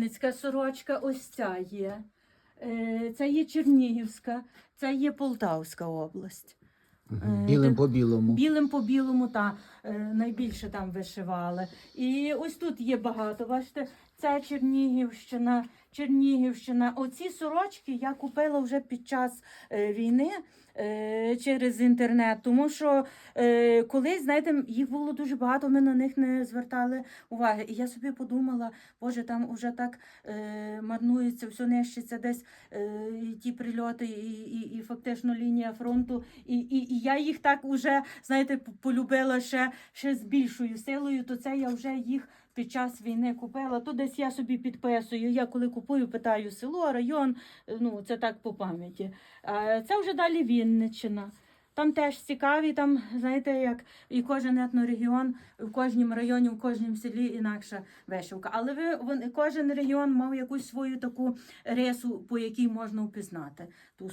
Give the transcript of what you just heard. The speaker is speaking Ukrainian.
Вінницька сорочка, ось ця є. Е, Це є Чернігівська, це є Полтавська область. Е, Білим по білому. Білим по білому, та е, найбільше там вишивали. І ось тут є багато. Бачите, це Чернігівщина, Чернігівщина. Оці сорочки я купила вже під час е, війни. е, Через інтернет, тому що е, колись, знаєте, їх було дуже багато, ми на них не звертали уваги. І я собі подумала, боже, там вже так марнується, все нищиться десь ті прильоти, і, і, і фактично лінія фронту. І, і, і я їх так уже, знаєте, полюбила ще, ще з більшою силою, то це я вже їх під час війни купила. То десь я собі підписую. Я коли купую, питаю село, район, е, ну це так по пам'яті. Це вже далі Вінниччина. Там теж цікаві, там, знаєте, як і кожен етнорегіон, в кожному районі, в кожному селі інакша вишивка. Але ви, вони, кожен регіон мав якусь свою таку рису, по якій можна впізнати ту